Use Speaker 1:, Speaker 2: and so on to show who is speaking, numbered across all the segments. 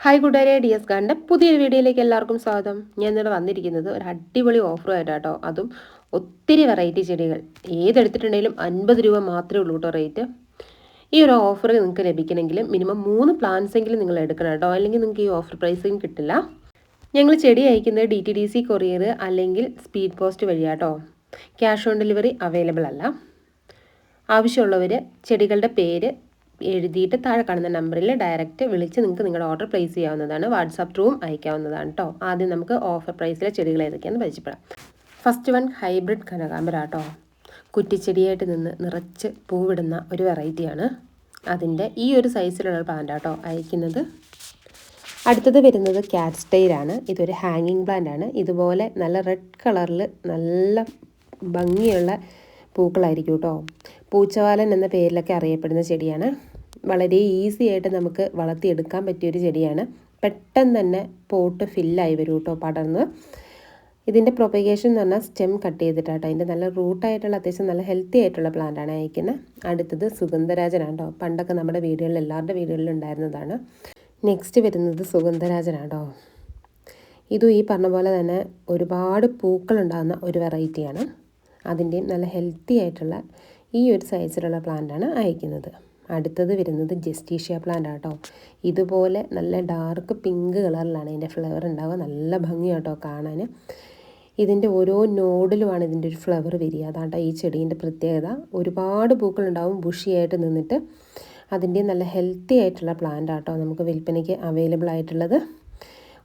Speaker 1: Hi കൂട്ടുകാരെ D S ഗാന്റെ പുതിയൊരു വീഡിയോയിലേക്ക് എല്ലാവർക്കും സ്വാഗതം. ഞാൻ ഇന്നലെ വന്നിരിക്കുന്നത് ഒരു അടിപൊളി ഓഫറുമായിട്ടാട്ടോ അതും ഒത്തിരി വെറൈറ്റി ചെടികൾ. ഏതെടുത്തിട്ടുണ്ടെങ്കിലും അൻപത് രൂപ മാത്രമേ ഉള്ളൂ കേട്ടോ റേറ്റ് ഈ ഒരു ഓഫർ നിങ്ങൾക്ക് ലഭിക്കണമെങ്കിൽ മിനിമം മൂന്ന് പ്ലാൻസ് എങ്കിലും നിങ്ങൾ എടുക്കണം കേട്ടോ. അല്ലെങ്കിൽ നിങ്ങൾക്ക് ഈ ഓഫർ പ്രൈസിങ് കിട്ടില്ല. ഞങ്ങൾ ചെടി അയക്കുന്നത് D T D C courier അല്ലെങ്കിൽ സ്പീഡ് പോസ്റ്റ് വഴിയാട്ടോ ക്യാഷ് ഓൺ ഡെലിവറി അവൈലബിൾ അല്ല. ആവശ്യമുള്ളവർ ചെടികളുടെ പേര് എഴുതിയിട്ട് താഴെ കാണുന്ന നമ്പറിൽ ഡയറക്റ്റ് വിളിച്ച് നിങ്ങൾക്ക് നിങ്ങളുടെ ഓർഡർ പ്ലേസ് ചെയ്യാവുന്നതാണ്. വാട്സാപ്പ് ത്രൂവും അയക്കാവുന്നതാണ് കേട്ടോ ആദ്യം നമുക്ക് ഓഫർ പ്രൈസിലെ ചെടികൾ ഏതൊക്കെയാണെന്ന് പരിചയപ്പെടാം. ഫസ്റ്റ് വൺ ഹൈബ്രിഡ് കനകാമ്പര കേട്ടോ കുറ്റിച്ചെടിയായിട്ട് നിന്ന് നിറച്ച് പൂവിടുന്ന ഒരു വെറൈറ്റിയാണ് അതിന്റെ ഈ ഒരു സൈസിലുള്ള പ്ലാന്റ് കേട്ടോ അയക്കുന്നത്. അടുത്തത് വരുന്നത് ക്യാറ്റ് സ്റ്റൈലാണ് ഇതൊരു ഹാങ്ങിങ് പ്ലാന്റ് ആണ്. ഇതുപോലെ നല്ല റെഡ് കളറിൽ നല്ല ഭംഗിയുള്ള പൂക്കളായിരിക്കും കേട്ടോ പൂച്ചവാലൻ എന്ന പേരിലൊക്കെ അറിയപ്പെടുന്ന ചെടിയാണ്. വളരെ ഈസി ആയിട്ട് നമുക്ക് വളർത്തിയെടുക്കാൻ പറ്റിയൊരു ചെടിയാണ്. പെട്ടെന്ന് തന്നെ പോട്ട് ഫില്ലായി വരും കേട്ടോ പടർന്ന്. ഇതിന്റെ പ്രൊപ്പഗേഷൻ എന്ന് പറഞ്ഞാൽ സ്റ്റെം കട്ട് ചെയ്തിട്ടാട്ടോ. അതിന്റെ നല്ല റൂട്ടായിട്ടുള്ള അത്യാവശ്യം നല്ല ഹെൽത്തി ആയിട്ടുള്ള പ്ലാന്റാണ് അയക്കുന്നത് അടുത്തത് സുഗന്ധരാജനാണ് കേട്ടോ പണ്ടൊക്കെ നമ്മുടെ വീടുകളിൽ എല്ലാവരുടെ വീടുകളിലും ഉണ്ടായിരുന്നതാണ്. നെക്സ്റ്റ് വരുന്നത് സുഗന്ധരാജനാണ് കേട്ടോ ഇതും ഈ പറഞ്ഞ പോലെ തന്നെ ഒരുപാട് പൂക്കളുണ്ടാകുന്ന ഒരു വെറൈറ്റിയാണ് അതിന്റെയും നല്ല ഹെൽത്തി ആയിട്ടുള്ള ഈ ഒരു സൈസിലുള്ള പ്ലാന്റാണ് അയക്കുന്നത്. അടുത്തത് വരുന്നത് ജസ്റ്റീഷ്യ പ്ലാന്റ് ആട്ടോ. ഇതുപോലെ നല്ല ഡാർക്ക് പിങ്ക് കളറിലാണ് ഇതിന്റെ ഫ്ലവർ ഉണ്ടാവുക. നല്ല ഭംഗിയാട്ടോ കാണാൻ. ഇതിന്റെ ഓരോ നോഡിലുമാണ് ഇതിന്റെ ഒരു ഫ്ലവർ വരിക. അതാട്ടോ ഈ ചെടീന്റെ പ്രത്യേകത. ഒരുപാട് പൂക്കളുണ്ടാവും ബുഷിയായിട്ട് നിന്നിട്ട്. അതിന്റെ നല്ല ഹെൽത്തി ആയിട്ടുള്ള പ്ലാന്റ് ആട്ടോ നമുക്ക് വിൽപ്പനയ്ക്ക് അവൈലബിൾ ആയിട്ടുള്ളത്.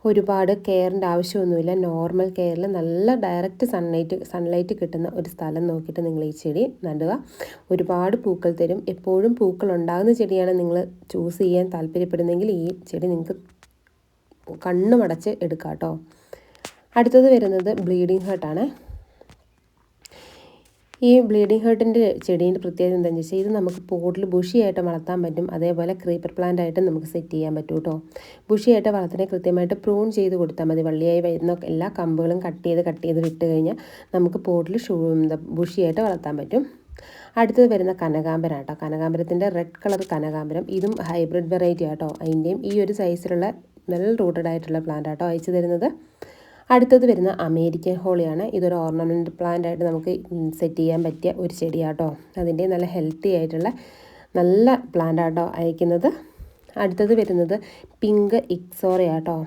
Speaker 1: ഒരുപാട് കെയറിന്റെ ആവശ്യമൊന്നുമില്ല. നോർമൽ കെയറിൽ നല്ല ഡയറക്റ്റ് സൺലൈറ്റ് സൺലൈറ്റ് കിട്ടുന്ന ഒരു സ്ഥലം നോക്കിയിട്ട് നിങ്ങൾ ഈ ചെടി നടുക. ഒരുപാട് പൂക്കൾ തരും. എപ്പോഴും പൂക്കൾ ഉണ്ടാകുന്ന ചെടിയാണ് നിങ്ങൾ ചൂസ് ചെയ്യാൻ താല്പര്യപ്പെടുന്നെങ്കിൽ ഈ ചെടി നിങ്ങൾക്ക് കണ്ണുമടച്ച് എടുക്കാം കേട്ടോ. അടുത്തത് വരുന്നത് ബ്ലീഡിങ് ഹേർട്ടാണ്. ഈ ബ്ലീഡിംഗ് ഹേർട്ടിന്റെ ചെടീന്റെ പ്രത്യേകത എന്താണെന്ന് വെച്ചാൽ ഇത് നമുക്ക് പോട്ടിൽ ബുഷിയായിട്ട് വളർത്താൻ പറ്റും. അതേപോലെ ക്രീപ്പർ പ്ലാന്റ് ആയിട്ട് നമുക്ക് സെറ്റ് ചെയ്യാൻ പറ്റും കേട്ടോ ബുഷിയായിട്ട് വളർത്തിനെ കൃത്യമായിട്ട് പ്രൂൺ ചെയ്ത് കൊടുത്താൽ മതി. വള്ളിയായി വരുന്ന എല്ലാ കമ്പുകളും കട്ട് ചെയ്ത് കട്ട് ചെയ്ത് വിട്ട് കഴിഞ്ഞാൽ നമുക്ക് പോട്ടിൽ ഷൂ ബുഷിയായിട്ട് വളർത്താൻ പറ്റും. അടുത്തത് വരുന്ന കനകാമ്പരം കേട്ടോ കനകാമ്പരത്തിന്റെ റെഡ് കളർ കനകാമ്പരം ഇതും ഹൈബ്രിഡ് വെറൈറ്റി ആട്ടോ. അതിന്റെയും ഈ ഒരു സൈസിലുള്ള വെൽ റൂട്ടഡ് ആയിട്ടുള്ള പ്ലാന്റ് ആട്ടോ അയച്ചു തരുന്നത്. അടുത്തത് വരുന്ന അമേരിക്കൻ ഹോളിയാണ്. ഇതൊരു ഓർണമെന്റ് പ്ലാന്റ് ആയിട്ട് നമുക്ക് സെറ്റ് ചെയ്യാൻ പറ്റിയ ഒരു ചെടിയാട്ടോ. അതിന്റെ നല്ല ഹെൽത്തി ആയിട്ടുള്ള നല്ല പ്ലാന്റ് ആട്ടോ അയക്കുന്നത്. അടുത്തത് വരുന്നത് പിങ്ക് ഇക്സോറയാട്ടോ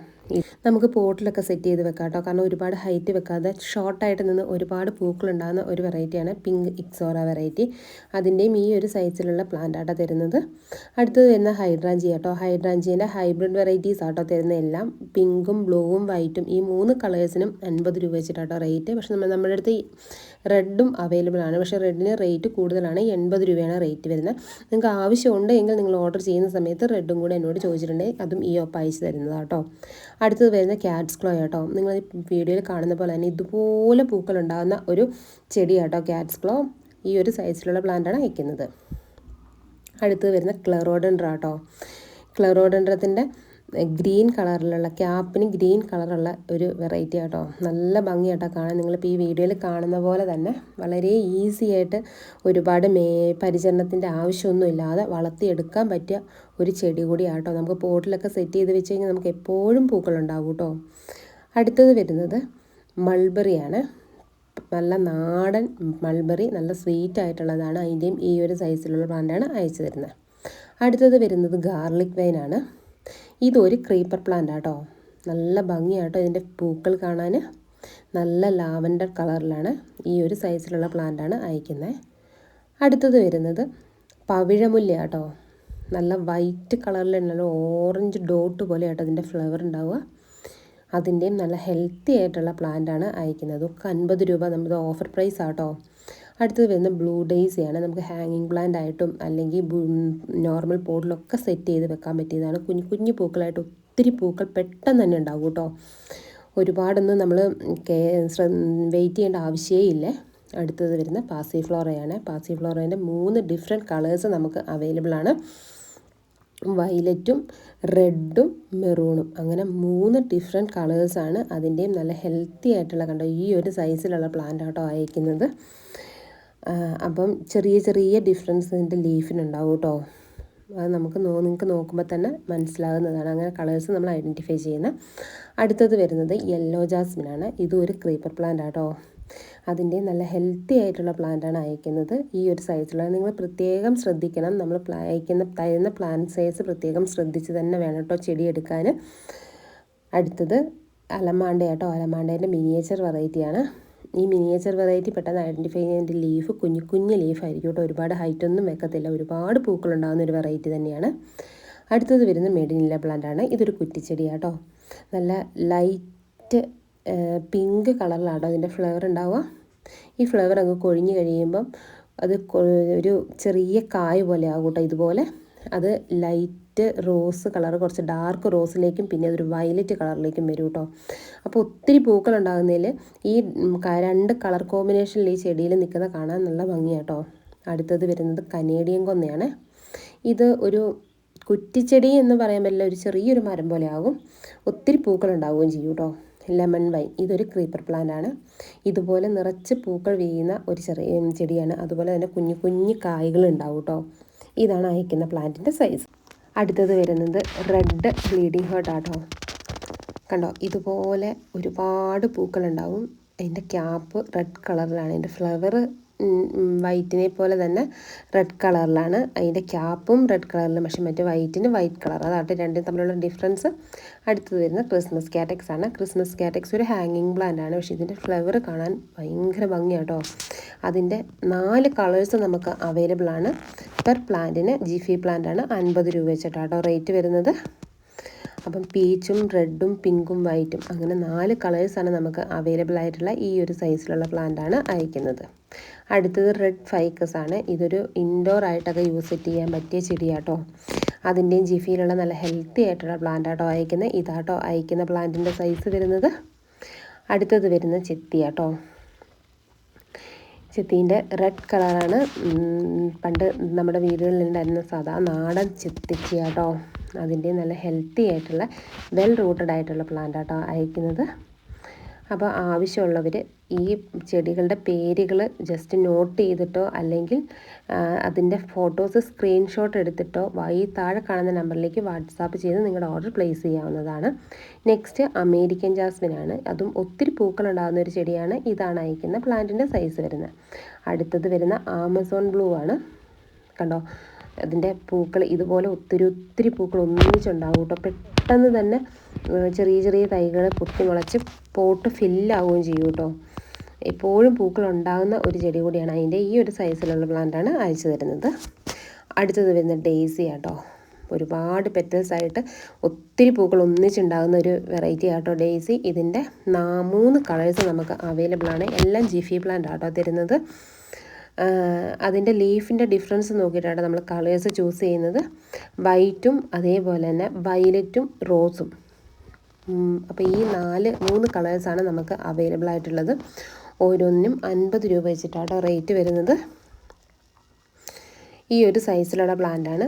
Speaker 1: നമുക്ക് പോട്ടിലൊക്കെ സെറ്റ് ചെയ്ത് വെക്കാം കേട്ടോ. കാരണം ഒരുപാട് ഹൈറ്റ് വെക്കാതെ ഷോർട്ടായിട്ട് നിന്ന് ഒരുപാട് പൂക്കളുണ്ടാകുന്ന ഒരു വെറൈറ്റിയാണ് പിങ്ക് ഇക്സോറ വെറൈറ്റി അതിന്റെയും ഈ ഒരു സൈസിലുള്ള പ്ലാന്റാട്ടോ തരുന്നത്. അടുത്തത് വരുന്ന ഹൈഡ്രാഞ്ചി കേട്ടോ ഹൈഡ്രാഞ്ചിന്റെ ഹൈബ്രിഡ് വെറൈറ്റീസ് ആട്ടോ തരുന്ന എല്ലാം. പിങ്കും ബ്ലൂവും വൈറ്റും ഈ മൂന്ന് കളേഴ്സിനും അൻപത് രൂപ വെച്ചിട്ടാട്ടോ റേറ്റ് പക്ഷെ നമ്മൾ നമ്മുടെ അടുത്ത് റെഡും അവൈലബിൾ ആണ്. പക്ഷേ റെഡിന് റേറ്റ് കൂടുതലാണ്. എൺപത് രൂപയാണ് റേറ്റ് വരുന്നത്. നിങ്ങൾക്ക് ആവശ്യമുണ്ട് എങ്കിൽ നിങ്ങൾ ഓർഡർ ചെയ്യുന്ന സമയത്ത് റെഡും കൂടെ എന്നോട് ചോദിച്ചിട്ടുണ്ടെങ്കിൽ അതും ഈ ഒപ്പം അയച്ചു തരുന്നതാണ് കേട്ടോ അടുത്തത് വരുന്ന ക്യാറ്റ്സ് ക്ലോ കേട്ടോ നിങ്ങൾ വീഡിയോയിൽ കാണുന്ന പോലെ തന്നെ ഇതുപോലെ പൂക്കൾ ഉണ്ടാകുന്ന ഒരു ചെടി കേട്ടോ ക്യാറ്റ്സ് ക്ലോ ഈ ഒരു സൈസിലുള്ള പ്ലാന്റാണ് അയക്കുന്നത് അടുത്തത് വരുന്ന ക്ലറോഡൻഡ്ര കേട്ടോ ക്ലറോഡൻഡ്രത്തിന്റെ ഗ്രീൻ കളറിലുള്ള ക്യാപ്പിന് ഗ്രീൻ കളറുള്ള ഒരു വെറൈറ്റി ആട്ടോ. നല്ല ഭംഗിയാട്ടോ കാണാൻ. നിങ്ങളിപ്പോൾ ഈ വീഡിയോയിൽ കാണുന്ന പോലെ തന്നെ വളരെ ഈസി ആയിട്ട് ഒരുപാട് മേ പരിചരണത്തിന്റെ ആവശ്യമൊന്നും ഇല്ലാതെ വളർത്തിയെടുക്കാൻ പറ്റിയ ഒരു ചെടി കൂടിയാട്ടോ. നമുക്ക് പോട്ടിലൊക്കെ സെറ്റ് ചെയ്ത് വെച്ച് കഴിഞ്ഞാൽ നമുക്ക് എപ്പോഴും പൂക്കളുണ്ടാവും കേട്ടോ. അടുത്തത് വരുന്നത് മൾബറിയാണ്. നല്ല നാടൻ മൾബറി നല്ല സ്വീറ്റ് ആയിട്ടുള്ളതാണ്. അതിന്റെയും ഈ ഒരു സൈസിലുള്ള പ്ലാന്റാണ് അയച്ചു തരുന്നത്. അടുത്തത് വരുന്നത് ഗാർലിക് വൈനാണ് ഇതൊരു ക്രീപ്പർ പ്ലാന്റ് ആട്ടോ. നല്ല ഭംഗിയാട്ടോ ഇതിന്റെ പൂക്കൾ കാണാൻ നല്ല ലാവൻഡർ കളറിലാണ് ഈ ഒരു സൈസിലുള്ള പ്ലാന്റാണ് അയക്കുന്നത് അടുത്തത് വരുന്നത് പവിഴമുല്ല കേട്ടോ നല്ല വൈറ്റ് കളറിലുള്ള ഓറഞ്ച് ഡോട്ട് പോലെ ആട്ടോ അതിന്റെ ഫ്ലവർ ഉണ്ടാവുക. അതിന്റെയും നല്ല ഹെൽത്തി ആയിട്ടുള്ള പ്ലാന്റാണ് അയക്കുന്നത്. ഒക്കെ അൻപത് രൂപ നമ്മുടെ ഓഫർ പ്രൈസ് ആട്ടോ. അടുത്തത് വരുന്ന ബ്ലൂ ഡേയ്സിയാണ് നമുക്ക് ഹാങ്ങിങ് പ്ലാന്റ് ആയിട്ടും അല്ലെങ്കിൽ നോർമൽ പോട്ടിലൊക്കെ സെറ്റ് ചെയ്ത് വെക്കാൻ പറ്റിയതാണ്. കുഞ്ഞു കുഞ്ഞു പൂക്കളായിട്ട് ഒത്തിരി പൂക്കൾ പെട്ടെന്ന് തന്നെ ഉണ്ടാവും കേട്ടോ. ഒരുപാടൊന്നും നമ്മൾ വെയിറ്റ് ചെയ്യേണ്ട ആവശ്യമേ ഇല്ല അടുത്തത് വരുന്ന പാസി ഫ്ലോറയാണ് പാസി ഫ്ലോറേന്റെ മൂന്ന് ഡിഫറെന്റ് കളേഴ്സ് നമുക്ക് അവൈലബിൾ ആണ്. വയലറ്റും റെഡും മെറൂണും അങ്ങനെ മൂന്ന് ഡിഫറെന്റ് കളേഴ്സാണ് അതിന്റെയും നല്ല ഹെൽത്തി ആയിട്ടുള്ള കണ്ടോ ഈ ഒരു സൈസിലുള്ള പ്ലാന്റ് ആട്ടോ അയക്കുന്നത് അപ്പം ചെറിയ ചെറിയ ഡിഫറൻസ് ഇതിന്റെ ലീഫിനുണ്ടാവും കേട്ടോ അത് നമുക്ക് നോ നിങ്ങൾക്ക് നോക്കുമ്പോൾ തന്നെ മനസ്സിലാകുന്നതാണ്. അങ്ങനെ കളേഴ്സ് നമ്മൾ ഐഡന്റിഫൈ ചെയ്യുന്ന അടുത്തത് വരുന്നത് യെല്ലോ ജാസ്മിനാണ് ഇതും ഒരു ക്രീപ്പർ പ്ലാന്റ് ആട്ടോ അതിന്റെ നല്ല ഹെൽത്തി ആയിട്ടുള്ള പ്ലാന്റാണ് അയക്കുന്നത്. ഈ ഒരു സൈസിലുള്ള നിങ്ങൾ പ്രത്യേകം ശ്രദ്ധിക്കണം. നമ്മൾ അയക്കുന്ന തരുന്ന പ്ലാന്റ് സൈസ് പ്രത്യേകം ശ്രദ്ധിച്ച് തന്നെ വേണം കേട്ടോ ചെടി എടുക്കാൻ. അടുത്തത് അലമാണ്ട കേട്ടോ അലമാണ്ടേന്റെ മിനിയേച്ചർ വെറൈറ്റിയാണ് ഈ മിനിയേച്ചർ വെറൈറ്റി പെട്ടെന്ന് ഐഡന്റിഫൈ ചെയ്യുന്നതിന്റെ ലീഫ് കുഞ്ഞു കുഞ്ഞു ലീഫായിരിക്കും കേട്ടോ. ഒരുപാട് ഹൈറ്റ് ഒന്നും വെക്കത്തില്ല. ഒരുപാട് പൂക്കളുണ്ടാകുന്ന ഒരു വെറൈറ്റി തന്നെയാണ്. അടുത്തത് വരുന്ന മെഡിനില്ല പ്ലാന്റ് ആണ്. ഇതൊരു കുറ്റിച്ചെടിയാട്ടോ. നല്ല ലൈറ്റ് പിങ്ക് കളറിലാട്ടോ അതിന്റെ ഫ്ലവർ ഉണ്ടാവുക. ഈ ഫ്ലവർ അങ്ങ് കൊഴിഞ്ഞ് കഴിയുമ്പം അത് ഒരു ചെറിയ കായ പോലെ ആകൂട്ടോ കേട്ടോ ഇതുപോലെ. അത് ലൈറ്റ് റോസ് കളർ കുറച്ച് ഡാർക്ക് റോസിലേക്കും പിന്നെ അതൊരു വയലറ്റ് കളറിലേക്കും വരും കേട്ടോ അപ്പോൾ ഒത്തിരി പൂക്കൾ ഉണ്ടാകുന്നതിൽ ഈ രണ്ട് കളർ കോമ്പിനേഷനിൽ ഈ ചെടിയിൽ നിൽക്കുന്ന കാണാൻ നല്ല ഭംഗിയാട്ടോ അടുത്തത് വരുന്നത് കനേഡിയൻ കൊന്നയാണ്. ഇത് ഒരു കുറ്റിച്ചെടി എന്ന് പറയാൻ പറ്റില്ല ഒരു ചെറിയൊരു മരം പോലെ ആകും. ഒത്തിരി പൂക്കൾ ഉണ്ടാവുകയും ചെയ്യും കേട്ടോ ലെമൺ വൈൻ ഇതൊരു ക്രീപ്പർ പ്ലാന്റ് ആണ്. ഇതുപോലെ നിറച്ച് പൂക്കൾ വീഴുന്ന ഒരു ചെറിയ ചെടിയാണ്. അതുപോലെ തന്നെ കുഞ്ഞു കുഞ്ഞു കായകൾ ഉണ്ടാവും കേട്ടോ ഇതാണ് അയക്കുന്ന പ്ലാന്റിന്റെ സൈസ്. അടുത്തത് വരുന്നത് റെഡ് ബ്ലീഡിങ് ഹേർട്ട് ആട്ടോ. കണ്ടോ? ഇതുപോലെ ഒരുപാട് പൂക്കളുണ്ടാവും. അതിന്റെ ക്യാപ്പ് റെഡ് കളറിലാണ് അതിന്റെ ഫ്ലവർ വൈറ്റിനെ പോലെ തന്നെ റെഡ് കളറിലാണ് അതിന്റെ ക്യാപ്പും റെഡ് കളറിലും പക്ഷേ മറ്റേ വൈറ്റിന് വൈറ്റ് കളർ അതാകട്ടെ രണ്ടും തമ്മിലുള്ള ഡിഫറൻസ് അടുത്തത് വരുന്ന ക്രിസ്മസ് കാറ്റക്സ് ആണ്. ക്രിസ്മസ് കാറ്റക്സ് ഒരു ഹാങ്ങിങ് പ്ലാന്റ് ആണ്. പക്ഷേ ഇതിന്റെ ഫ്ലവർ കാണാൻ ഭയങ്കര ഭംഗിയാട്ടോ. അതിന്റെ നാല് കളേഴ്സ് നമുക്ക് അവൈലബിൾ ആണ്. പെർ പ്ലാന്റിന് ജി ഫി പ്ലാന്റ് ആണ് അൻപത് രൂപ വെച്ചിട്ടാട്ടോ റേറ്റ് വരുന്നത്. അപ്പം പീച്ചും റെഡും പിങ്കും വൈറ്റും അങ്ങനെ നാല് കളേഴ്സാണ് നമുക്ക് അവൈലബിൾ ആയിട്ടുള്ള ഈ ഒരു സൈസിലുള്ള പ്ലാന്റാണ് അയക്കുന്നത്. അടുത്തത് റെഡ് ഫൈക്കസ് ആണ്. ഇതൊരു ഇൻഡോർ ആയിട്ടൊക്കെ യൂസ് ചെയ്യാൻ പറ്റിയ ചെടിയാട്ടോ. അതിന്റെയും ജിഫിയിലുള്ള നല്ല ഹെൽത്തി ആയിട്ടുള്ള പ്ലാന്റ് ആട്ടോ അയക്കുന്നത്. ഇതാട്ടോ അയക്കുന്ന പ്ലാന്റിന്റെ സൈസ് വരുന്നത്. അടുത്തത് വരുന്ന ചെത്തിയാട്ടോ. ചെത്തീന്റെ റെഡ് കളറാണ് പണ്ട് നമ്മുടെ വീടുകളിൽ ഉണ്ടായിരുന്ന സാധാ നാടൻ ചെത്തിച്ചയാട്ടോ. അതിന്റെ നല്ല ഹെൽത്തി ആയിട്ടുള്ള വെൽ റൂട്ടഡ് ആയിട്ടുള്ള പ്ലാന്റ് ആട്ടോ അയക്കുന്നത്. അപ്പോൾ ആവശ്യമുള്ളവർ ഈ ചെടികളുടെ പേരുകൾ ജസ്റ്റ് നോട്ട് ചെയ്തിട്ടോ അല്ലെങ്കിൽ അതിന്റെ ഫോട്ടോസ് സ്ക്രീൻഷോട്ട് എടുത്തിട്ടോ വൈ താഴെ കാണുന്ന നമ്പറിലേക്ക് വാട്സാപ്പ് ചെയ്ത് നിങ്ങളുടെ ഓർഡർ പ്ലേസ് ചെയ്യാവുന്നതാണ്. നെക്സ്റ്റ് അമേരിക്കൻ ജാസ്മിൻ ആണ്. അതും ഒത്തിരി പൂക്കൾ ഉണ്ടാകുന്ന ഒരു ചെടിയാണ്. ഇതാണ് അയക്കുന്ന പ്ലാന്റിന്റെ സൈസ് വരുന്നത്. അടുത്തത് വരുന്ന ആമസോൺ ബ്ലൂ ആണ്. കണ്ടോ? അതിന്റെ പൂക്കൾ ഇതുപോലെ ഒത്തിരി ഒത്തിരി പൂക്കൾ ഒന്നിച്ചുണ്ടാവും കേട്ടോ. പെട്ടെന്ന് തന്നെ ചെറിയ ചെറിയ തൈകൾ പൊട്ടി മുളച്ച് പോട്ട് ഫില്ലാവുകയും ചെയ്യും കേട്ടോ. എപ്പോഴും പൂക്കൾ ഉണ്ടാകുന്ന ഒരു ചെടി കൂടിയാണ് അതിന്റെ ഈ ഒരു സൈസിലുള്ള പ്ലാന്റാണ് അയച്ചു തരുന്നത്. അടുത്തത് വരുന്ന ഡേസി ആട്ടോ ഒരുപാട് പെറ്റൽസ് ആയിട്ട് ഒത്തിരി പൂക്കൾ ഒന്നിച്ചുണ്ടാകുന്ന ഒരു വെറൈറ്റി ആട്ടോ ഡേസി ഇതിന്റെ നാ മൂന്ന് കളേഴ്സ് നമുക്ക് അവൈലബിൾ ആണ്. എല്ലാം ജിഫി പ്ലാന്റ് ആട്ടോ തരുന്നത്. അതിന്റെ ലീഫിന്റെ ഡിഫറൻസ് നോക്കിയിട്ടാണ് നമ്മൾ കളേഴ്സ് ചൂസ് ചെയ്യുന്നത്. വൈറ്റും അതേപോലെ തന്നെ വയലറ്റും റോസും. അപ്പോൾ ഈ നാല് മൂന്ന് കളേഴ്സാണ് നമുക്ക് അവൈലബിൾ ആയിട്ടുള്ളത്. ഓരോന്നിനും അൻപത് രൂപ വെച്ചിട്ടാണ് റേറ്റ് വരുന്നത്. ഈ ഒരു സൈസിലുള്ള പ്ലാന്റാണ്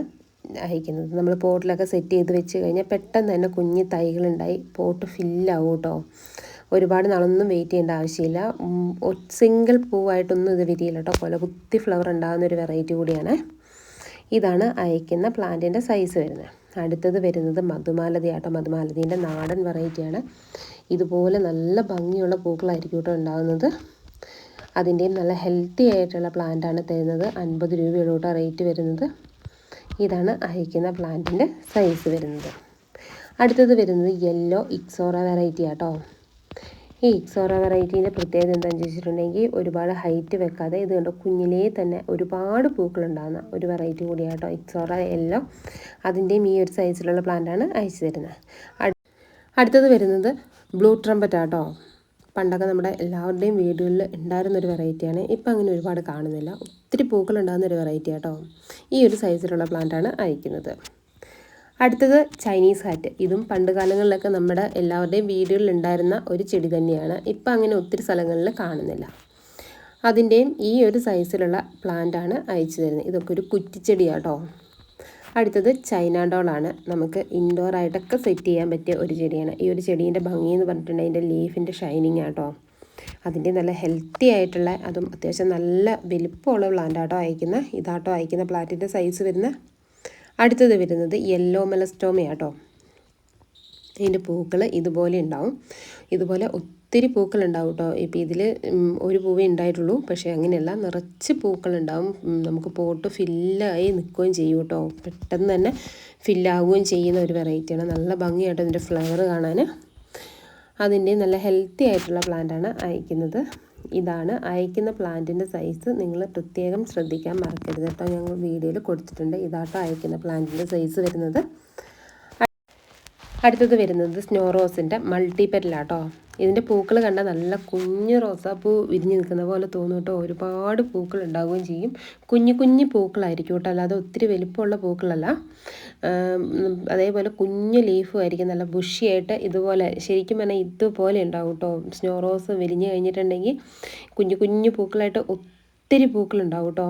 Speaker 1: അയക്കുന്നത്. നമ്മൾ പോട്ടിലൊക്കെ സെറ്റ് ചെയ്ത് വെച്ച് കഴിഞ്ഞാൽ പെട്ടെന്ന് തന്നെ കുഞ്ഞ് തൈകളുണ്ടായി പോട്ട് ഫില്ലാവും കേട്ടോ. ഒരുപാട് നാളൊന്നും വെയിറ്റ് ചെയ്യേണ്ട ആവശ്യമില്ല. സിംഗിൾ പൂവായിട്ടൊന്നും ഇത് വിരിയില്ല കേട്ടോ കൊല കുത്തി ഫ്ലവർ ഉണ്ടാകുന്ന ഒരു വെറൈറ്റി കൂടിയാണ്. ഇതാണ് അയക്കുന്ന പ്ലാന്റിന്റെ സൈസ് വരുന്നത്. അടുത്തത് വരുന്നത് മധുമാലതി ആട്ടോ. മധുമാലതീന്റെ നാടൻ വെറൈറ്റിയാണ് ഇതുപോലെ നല്ല ഭംഗിയുള്ള പൂക്കളായിരിക്കും കേട്ടോ ഉണ്ടാകുന്നത്. അതിന്റെയും നല്ല ഹെൽത്തി ആയിട്ടുള്ള പ്ലാന്റാണ് തരുന്നത്. അൻപത് രൂപയുള്ള കൂട്ടോ റേറ്റ് വരുന്നത്. ഇതാണ് അയക്കുന്ന പ്ലാന്റിന്റെ സൈസ് വരുന്നത്. അടുത്തത് വരുന്നത് യെല്ലോ ഇക്സോറ വെറൈറ്റി ആട്ടോ. ഈ ഇക്സോറ വെറൈറ്റീന്റെ പ്രത്യേകത എന്താണെന്ന് ചോദിച്ചിട്ടുണ്ടെങ്കിൽ ഒരുപാട് ഹൈറ്റ് വെക്കാതെ ഇത് കണ്ടോ കുഞ്ഞിലേ തന്നെ ഒരുപാട് പൂക്കളുണ്ടാകുന്ന ഒരു വെറൈറ്റി കൂടിയാട്ടോ ഇക്സോറ എല്ലാം. അതിന്റെയും ഈ ഒരു സൈസിലുള്ള പ്ലാന്റാണ് അയച്ചു തരുന്നത് അടുത്തത് വരുന്നത് ബ്ലൂ ട്രംപറ്റ് ആട്ടോ. പണ്ടൊക്കെ നമ്മുടെ എല്ലാവരുടെയും വീടുകളിൽ ഉണ്ടായിരുന്ന ഒരു വെറൈറ്റിയാണ് ഇപ്പം അങ്ങനെ ഒരുപാട് കാണുന്നില്ല. ഒത്തിരി പൂക്കളുണ്ടാകുന്ന ഒരു വെറൈറ്റി ആട്ടോ ഈ ഒരു സൈസിലുള്ള പ്ലാന്റാണ് അയക്കുന്നത്. അടുത്തത് ചൈനീസ് ഹാറ്റ് ഇതും പണ്ട് കാലങ്ങളിലൊക്കെ നമ്മുടെ എല്ലാവരുടെയും വീടുകളിൽ ഉണ്ടായിരുന്ന ഒരു ചെടി തന്നെയാണ്. ഇപ്പം അങ്ങനെ ഒത്തിരി സ്ഥലങ്ങളിൽ കാണുന്നില്ല. അതിന്റെയും ഈ ഒരു സൈസിലുള്ള പ്ലാന്റാണ് അയച്ചു തരുന്നത്. ഇതൊക്കെ ഒരു കുറ്റിച്ചെടിയാട്ടോ. അടുത്തത് ചൈന ഡോളാണ് നമുക്ക് ഇൻഡോർ ആയിട്ടൊക്കെ സെറ്റ് ചെയ്യാൻ പറ്റിയ ഒരു ചെടിയാണ്. ഈ ഒരു ചെടീന്റെ ഭംഗി എന്ന് പറഞ്ഞിട്ടുണ്ടെങ്കിൽ അതിന്റെ ലീഫിന്റെ ഷൈനിങ് ആട്ടോ. അതിന്റെ നല്ല ഹെൽത്തി ആയിട്ടുള്ള അതും അത്യാവശ്യം നല്ല വലിപ്പമുള്ള പ്ലാന്റ് ആട്ടോ അയക്കുന്ന ഇതാട്ടോ അയക്കുന്ന പ്ലാന്റിന്റെ സൈസ് വരുന്ന അടുത്തത് വരുന്നത് യെല്ലോ മെലസ്റ്റോമയാട്ടോ ഇതിന്റെ പൂക്കൾ ഇതുപോലെ ഉണ്ടാവും. ഇതുപോലെ ഒത്തിരി പൂക്കൾ ഉണ്ടാവും കേട്ടോ ഇപ്പോൾ ഇതിൽ ഒരു പൂവേ ഉണ്ടായിട്ടുള്ളൂ. പക്ഷേ അങ്ങനെയല്ല നിറച്ച് പൂക്കൾ ഉണ്ടാവും നമുക്ക് പോട്ട് ഫില്ലായി നിൽക്കുകയും ചെയ്യും കേട്ടോ പെട്ടെന്ന് തന്നെ ഫില്ലാവുകയും ചെയ്യുന്ന ഒരു വെറൈറ്റിയാണ് നല്ല ഭംഗിയായിട്ട് ഇതിന്റെ ഫ്ലവർ കാണാൻ. അതിന്റെ നല്ല ഹെൽത്തി ആയിട്ടുള്ള പ്ലാന്റാണ് അയക്കുന്നത്. ഇതാണ് അയക്കുന്ന പ്ലാന്റിന്റെ സൈസ് നിങ്ങൾ പ്രത്യേകം ശ്രദ്ധിക്കാൻ മറക്കരുത് കേട്ടോ. ഞങ്ങൾ വീഡിയോയിൽ കൊടുത്തിട്ടുണ്ട്. ഇതാട്ടോ അയക്കുന്ന പ്ലാന്റിന്റെ സൈസ് വരുന്നത്. അടുത്തത് വരുന്നത് സ്നോ റോസിന്റെ മൾട്ടി പെറ്റലാട്ടോ ഇതിന്റെ പൂക്കൾ കണ്ടാൽ നല്ല കുഞ്ഞു റോസാപ്പൂ വിരിഞ്ഞ് നിൽക്കുന്ന പോലെ തോന്നും കേട്ടോ. ഒരുപാട് പൂക്കൾ ഉണ്ടാവുകയും ചെയ്യും. കുഞ്ഞു കുഞ്ഞു പൂക്കളായിരിക്കും കേട്ടോ. അല്ലാതെ ഒത്തിരി വലിപ്പമുള്ള പൂക്കളല്ല. അതേപോലെ കുഞ്ഞു ലീഫും ആയിരിക്കും. നല്ല ബുഷിയായിട്ട് ഇതുപോലെ ശരിക്കും പറഞ്ഞാൽ ഇതുപോലെ ഉണ്ടാവും കേട്ടോ. സ്നോ റോസ് വിരിഞ്ഞ് കഴിഞ്ഞിട്ടുണ്ടെങ്കിൽ കുഞ്ഞു കുഞ്ഞു പൂക്കളായിട്ട് ഒത്തിരി പൂക്കളുണ്ടാവും കേട്ടോ.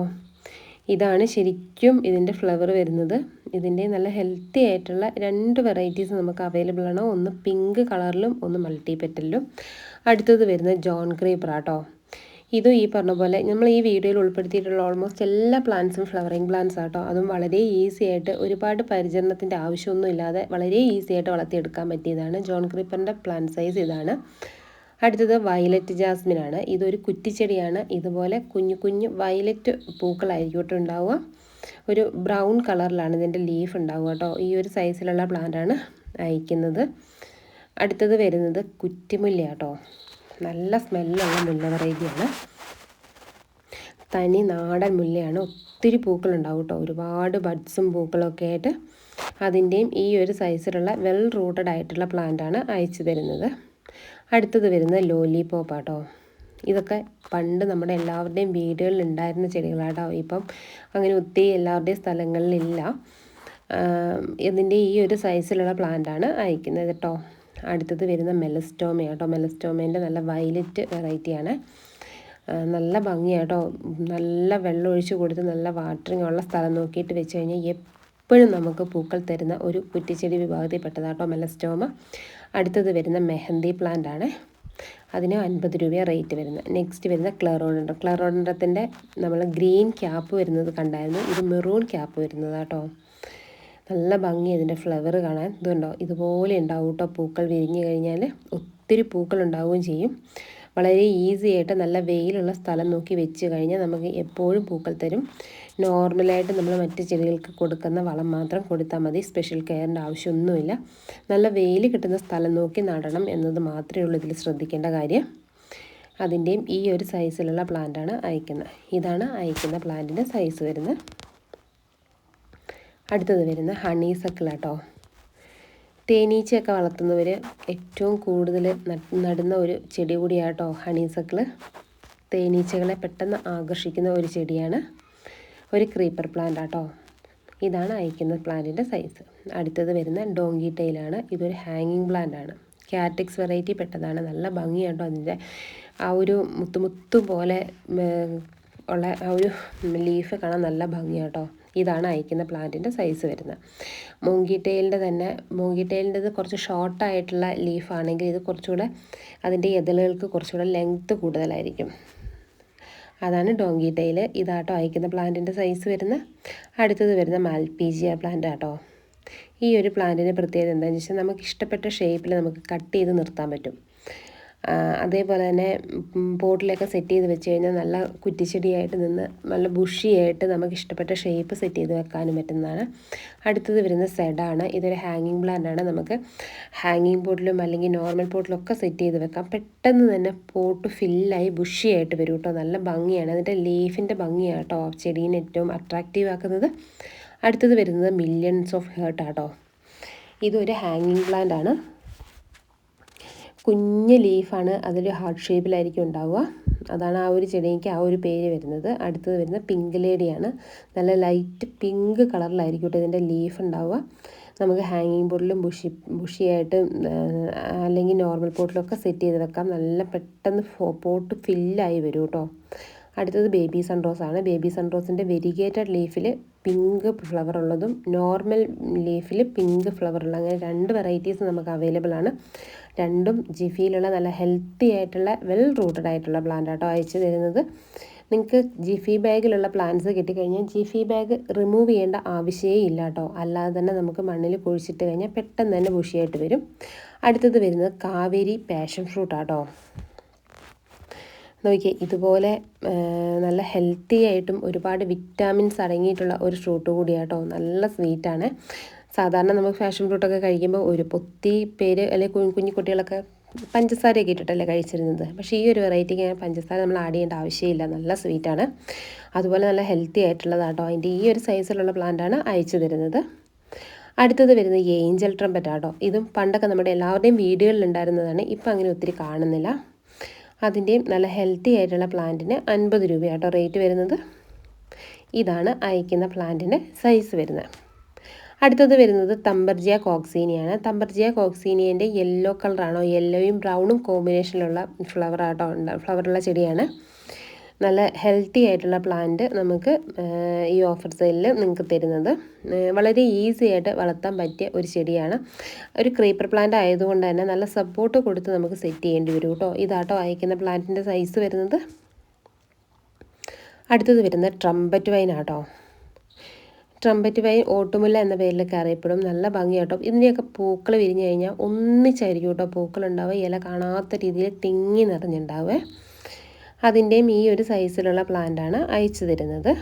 Speaker 1: ഇതാണ് ശരിക്കും ഇതിന്റെ ഫ്ലവർ വരുന്നത്. ഇതിന്റെ നല്ല ഹെൽത്തി ആയിട്ടുള്ള രണ്ട് വെറൈറ്റീസ് നമുക്ക് അവൈലബിൾ ആണ്. ഒന്ന് പിങ്ക് കളറിലും ഒന്ന് മൾട്ടി പെറ്റലിലും അടുത്തത് വരുന്നത് ജോൺ ക്രീപ്പർ ആട്ടോ. ഇതും ഈ പറഞ്ഞ പോലെ നമ്മൾ ഈ വീഡിയോയിൽ ഉൾപ്പെടുത്തിയിട്ടുള്ള ഓൾമോസ്റ്റ് എല്ലാ പ്ലാന്റ്സും ഫ്ലവറിങ് പ്ലാന്റ്സ് ആട്ടോ. അതും വളരെ ഈസി ആയിട്ട് ഒരുപാട് പരിചരണത്തിന്റെ ആവശ്യമൊന്നും ഇല്ലാതെ വളരെ ഈസി ആയിട്ട് വളർത്തിയെടുക്കാൻ പറ്റിയതാണ്. ജോൺ ക്രീപ്പറിന്റെ പ്ലാന്റ് സൈസ് ഇതാണ്. അടുത്തത് വയലറ്റ് ജാസ്മിൻ ആണ് ഇതൊരു കുറ്റിച്ചെടിയാണ്. ഇതുപോലെ കുഞ്ഞു കുഞ്ഞു വയലറ്റ് പൂക്കളായിരിക്കും ഉണ്ടാവുക. ഒരു ബ്രൗൺ കളറിലാണ് ഇതിന്റെ ലീഫ് ഉണ്ടാവുക കേട്ടോ. ഈ ഒരു സൈസിലുള്ള പ്ലാന്റാണ് അയക്കുന്നത്. അടുത്തത് വരുന്നത് കുറ്റിമുല്ല കേട്ടോ. നല്ല സ്മെല്ലുള്ള മുല്ല വെറൈറ്റിയാണ്. തനി നാടൻ മുല്ലയാണ്. ഒത്തിരി പൂക്കളുണ്ടാവും കേട്ടോ. ഒരുപാട് ബഡ്സും പൂക്കളൊക്കെ ആയിട്ട് അതിന്റെയും ഈ ഒരു സൈസിലുള്ള വെൽ റൂട്ടഡ് ആയിട്ടുള്ള പ്ലാന്റാണ് അയച്ചു തരുന്നത്. അടുത്തത് വരുന്ന ലോലിപോപ്പ് ആട്ടോ ഇതൊക്കെ പണ്ട് നമ്മുടെ എല്ലാവരുടെയും വീടുകളിൽ ഉണ്ടായിരുന്ന ചെടികളാട്ടോ. ഇപ്പം അങ്ങനെ ഒത്തിരി എല്ലാവരുടെയും സ്ഥലങ്ങളിലില്ല. ഇതിന്റെ ഈ ഒരു സൈസിലുള്ള പ്ലാന്റാണ് അയക്കുന്നത് കേട്ടോ അടുത്തത് വരുന്ന മെലസ്റ്റോമ കേട്ടോ മെലസ്റ്റോമേന്റെ നല്ല വയലറ്റ് വെറൈറ്റിയാണ് നല്ല ഭംഗിയാട്ടോ. നല്ല വെള്ളം ഒഴിച്ച് കൊടുത്ത് നല്ല വാട്ടറിങ് ഉള്ള സ്ഥലം നോക്കിയിട്ട് വെച്ച് കഴിഞ്ഞാൽ എപ്പോഴും നമുക്ക് പൂക്കൾ തരുന്ന ഒരു കുറ്റിച്ചെടി വിഭാഗത്തിൽപ്പെട്ടതാട്ടോ മെലസ്റ്റോമ. അടുത്തത് വരുന്ന മെഹന്തി പ്ലാന്റ് ആണ്. അതിന് അൻപത് രൂപ റേറ്റ് വരുന്നത്. നെക്സ്റ്റ് വരുന്ന ക്ലറോഡൻഡ്രം ക്ലറോഡൻഡ്രത്തിന്റെ നമ്മൾ ഗ്രീൻ ക്യാപ്പ് വരുന്നത് കണ്ടായിരുന്നു. ഇത് മെറൂൺ ക്യാപ്പ് വരുന്നത് കേട്ടോ നല്ല ഭംഗി അതിന്റെ ഫ്ലവർ കാണാൻ. ഇതുണ്ടോ? ഇതുപോലെ ഉണ്ടാവും കേട്ടോ പൂക്കൾ വിരിഞ്ഞു കഴിഞ്ഞാൽ ഒത്തിരി പൂക്കൾ ഉണ്ടാവുകയും ചെയ്യും. വളരെ ഈസി ആയിട്ട് നല്ല വെയിലുള്ള സ്ഥലം നോക്കി വെച്ച് കഴിഞ്ഞാൽ നമുക്ക് എപ്പോഴും പൂക്കൾ തരും. നോർമലായിട്ട് നമ്മൾ മറ്റ് ചെടികൾക്ക് കൊടുക്കുന്ന വളം മാത്രം കൊടുത്താൽ മതി. സ്പെഷ്യൽ കെയറിന്റെ ആവശ്യമൊന്നുമില്ല. നല്ല വെയിൽ കിട്ടുന്ന സ്ഥലം നോക്കി നടണം എന്നത് മാത്രമേ ഉള്ളൂ ഇതിൽ ശ്രദ്ധിക്കേണ്ട കാര്യം. അതിന്റെയും ഈ ഒരു സൈസിലുള്ള പ്ലാന്റാണ് അയക്കുന്നത് ഇതാണ് അയക്കുന്ന പ്ലാന്റിന്റെ സൈസ് വരുന്നത്. അടുത്തത് വരുന്ന ഹണി സക്കിളാട്ടോ തേനീച്ചയൊക്കെ വളർത്തുന്നവർ ഏറ്റവും കൂടുതൽ നടുന്ന ഒരു ചെടി കൂടിയാട്ടോ ഹണീസക്കിൾ തേനീച്ചകളെ പെട്ടെന്ന് ആകർഷിക്കുന്ന ഒരു ചെടിയാണ്. ഒരു ക്രീപ്പർ പ്ലാന്റ് ആട്ടോ. ഇതാണ് അയക്കുന്ന പ്ലാന്റിന്റെ സൈസ് അടുത്തത് വരുന്ന ഡോങ്കി ടൈലാണ് ഇതൊരു ഹാങ്ങിങ് പ്ലാന്റ് ആണ്. കാറ്റക്സ് വെറൈറ്റി പെട്ടതാണ്. നല്ല ഭംഗിയാട്ടോ അതിന്റെ ആ ഒരു മുത്തുമുത്തു പോലെ ഉള്ള ആ ഒരു ലീഫ് കാണാൻ നല്ല ഭംഗിയാട്ടോ. ഇതാണ് അയക്കുന്ന പ്ലാന്റിന്റെ സൈസ് വരുന്നത് മൂങ്കിട്ടയിലിന്റെ തന്നെ. മൂങ്കിട്ടയിലിന്റെത് കുറച്ച് ഷോർട്ടായിട്ടുള്ള ലീഫാണെങ്കിൽ ഇത് കുറച്ചുകൂടെ അതിന്റെ എതളുകൾക്ക് കുറച്ചുകൂടെ ലെങ്ത്ത് കൂടുതലായിരിക്കും. അതാണ് ഡോങ്കി ടൈൽ ഇതാട്ടോ അയക്കുന്ന പ്ലാന്റിന്റെ സൈസ് വരുന്ന അടുത്തത് വരുന്ന മാൽപീജിയ പ്ലാന്റ് ആട്ടോ. ഈ ഒരു പ്ലാന്റിന്റെ പ്രത്യേകത എന്താണെന്ന് വെച്ചാൽ നമുക്ക് ഇഷ്ടപ്പെട്ട ഷേപ്പിൽ നമുക്ക് കട്ട് ചെയ്ത് നിർത്താൻ പറ്റും. അതേപോലെ തന്നെ പോട്ടിലൊക്കെ സെറ്റ് ചെയ്ത് വെച്ച് കഴിഞ്ഞാൽ നല്ല കുറ്റിച്ചെടിയായിട്ട് നിന്ന് നല്ല ബുഷിയായിട്ട് നമുക്ക് ഇഷ്ടപ്പെട്ട ഷേപ്പ് സെറ്റ് ചെയ്ത് വെക്കാനും പറ്റുന്നതാണ്. അടുത്തത് വരുന്ന സെഡാണ് ഇതൊരു ഹാങ്ങിങ് പ്ലാന്റ് ആണ്. നമുക്ക് ഹാങ്ങിങ് പോട്ടിലും അല്ലെങ്കിൽ നോർമൽ പോട്ടിലും ഒക്കെ സെറ്റ് ചെയ്ത് വെക്കാം. പെട്ടെന്ന് തന്നെ പോട്ട് ഫില്ലായി ബുഷിയായിട്ട് വരും കേട്ടോ. നല്ല ഭംഗിയാണ്. അതിന്റെ ലീഫിന്റെ ഭംഗിയാണ് കേട്ടോ. ചെടീനെ ഏറ്റവും അട്രാക്റ്റീവ് ആക്കുന്നത്. അടുത്തത് വരുന്നത് മില്യൺസ് ഓഫ് ഹേർട്ടാട്ടോ ഇതൊരു ഹാങ്ങിങ് പ്ലാന്റ് ആണ്. കുഞ്ഞ് ലീഫാണ് അതിൽ ഹാർട്ട് ഷേപ്പിലായിരിക്കും ഉണ്ടാവുക. അതാണ് ആ ഒരു ചെടിക്ക് ആ ഒരു പേര് വരുന്നത്. അടുത്തത് വരുന്ന പിങ്ക് ലേഡിയാണ്. നല്ല ലൈറ്റ് പിങ്ക് കളറിലായിരിക്കും കേട്ടോ ഇതിന്റെ ലീഫ് ഉണ്ടാവുക. നമുക്ക് ഹാങ്ങിങ് ബോട്ടിലും ബുഷി ബുഷിയായിട്ട് അല്ലെങ്കിൽ നോർമൽ പോട്ടിലൊക്കെ സെറ്റ് ചെയ്ത് വെക്കാം. നല്ല പെട്ടെന്ന് പോട്ട് ഫില്ലായി വരും കേട്ടോ. അടുത്തത് ബേബി സൺറോസ് ആണ് ബേബി സൺറോസിന്റെ വെരിഗേറ്റഡ് ലീഫിൽ പിങ്ക് ഫ്ലവർ ഉള്ളതും നോർമൽ ലീഫിൽ പിങ്ക് ഫ്ലവർ ഉള്ള അങ്ങനെ രണ്ട് വെറൈറ്റീസ് നമുക്ക് അവൈലബിൾ ആണ്. രണ്ടും ജിഫിയിലുള്ള നല്ല ഹെൽത്തി ആയിട്ടുള്ള വെൽ റൂട്ടഡ് ആയിട്ടുള്ള പ്ലാന്റ് ആട്ടോ അയച്ചു തരുന്നത്. നിങ്ങൾക്ക് ജിഫി ബാഗിലുള്ള പ്ലാന്റ്സ് കിട്ടിക്കഴിഞ്ഞാൽ ജിഫി ബാഗ് റിമൂവ് ചെയ്യേണ്ട ആവശ്യമേ ഇല്ല കേട്ടോ അല്ലാതെ തന്നെ നമുക്ക് മണ്ണിൽ കുഴിച്ചിട്ട് കഴിഞ്ഞാൽ പെട്ടെന്ന് തന്നെ ബുഷിയായിട്ട് വരും. അടുത്തത് വരുന്നത് കാവേരി പാഷൻ ഫ്രൂട്ടാട്ടോ നോക്കിയേ ഇതുപോലെ നല്ല ഹെൽത്തി ആയിട്ടും ഒരുപാട് വിറ്റാമിൻസ് അടങ്ങിയിട്ടുള്ള ഒരു ഫ്രൂട്ട് കൂടിയാട്ടോ. നല്ല സ്വീറ്റാണ് സാധാരണ നമുക്ക് ഫാഷൻ ഫ്രൂട്ടൊക്കെ കഴിക്കുമ്പോൾ ഒരു പൊത്തി പേര് അല്ലെങ്കിൽ കുഞ്ഞു കുഞ്ഞു കുട്ടികളൊക്കെ പഞ്ചസാരയൊക്കെ ഇട്ടിട്ടല്ലേ കഴിച്ചിരുന്നത്. പക്ഷേ ഈ ഒരു വെറൈറ്റിക്ക് പഞ്ചസാര നമ്മൾ ആഡ് ചെയ്യേണ്ട ആവശ്യമില്ല. നല്ല സ്വീറ്റാണ് അതുപോലെ നല്ല ഹെൽത്തി ആയിട്ടുള്ളതാട്ടോ. അതിന്റെ ഈ ഒരു സൈസിലുള്ള പ്ലാന്റാണ് അയച്ചു തരുന്നത്. അടുത്തത് വരുന്നത് ഏഞ്ചൽ ട്രംപറ്റ് ഇതും പണ്ടൊക്കെ നമ്മുടെ എല്ലാവരുടെയും വീടുകളിൽ ഉണ്ടായിരുന്നതാണ്. ഇപ്പം അങ്ങനെ ഒത്തിരി കാണുന്നില്ല. അതിന്റെയും നല്ല ഹെൽത്തി ആയിട്ടുള്ള പ്ലാന്റിന് അൻപത് രൂപയാട്ടോ റേറ്റ് വരുന്നത്. ഇതാണ് അയക്കുന്ന പ്ലാന്റിന്റെ സൈസ് വരുന്നത്. അടുത്തത് വരുന്നത് തമ്പർജിയ കോക്സീനിയാണ്. തമ്പർജിയ കോക്സീനിയന്റെ യെല്ലോ കളറാണോ യെല്ലോയും ബ്രൗണും കോമ്പിനേഷനിലുള്ള ഫ്ലവർ ആട്ടോ? ഫ്ലവറുള്ള ചെടിയാണ്. നല്ല ഹെൽത്തി ആയിട്ടുള്ള പ്ലാന്റ് നമുക്ക് ഈ ഓഫർ സെയിലിൽ നിങ്ങൾക്ക് തരുന്നത്. വളരെ ഈസി ആയിട്ട് വളർത്താൻ പറ്റിയ ഒരു ചെടിയാണ്. ഒരു ക്രീപ്പർ പ്ലാന്റ് ആയതുകൊണ്ട് തന്നെ നല്ല സപ്പോർട്ട് കൊടുത്ത് നമുക്ക് സെറ്റ് ചെയ്യേണ്ടി വരും കേട്ടോ ഇതാട്ടോ അയക്കുന്ന പ്ലാന്റിന്റെ സൈസ് വരുന്നത്. അടുത്തത് വരുന്നത് ട്രംപറ്റ് വൈൻ ആട്ടോ. ട്രംപറ്റ് വൈൻ ഓട്ടുമുല്ല എന്ന പേരിലൊക്കെ അറിയപ്പെടും നല്ല ഭംഗിയാട്ടോ. ഇതിന്റെയൊക്കെ പൂക്കൾ വിരിഞ്ഞു കഴിഞ്ഞാൽ ഒന്നിച്ചായിരിക്കും കേട്ടോ പൂക്കളുണ്ടാവുക. ഇല കാണാത്ത രീതിയിൽ തിങ്ങി നിറഞ്ഞുണ്ടാവുക. അതിന്റെയും ഈ ഒരു സൈസിലുള്ള പ്ലാന്റാണ് അയച്ചു തരുന്നത്.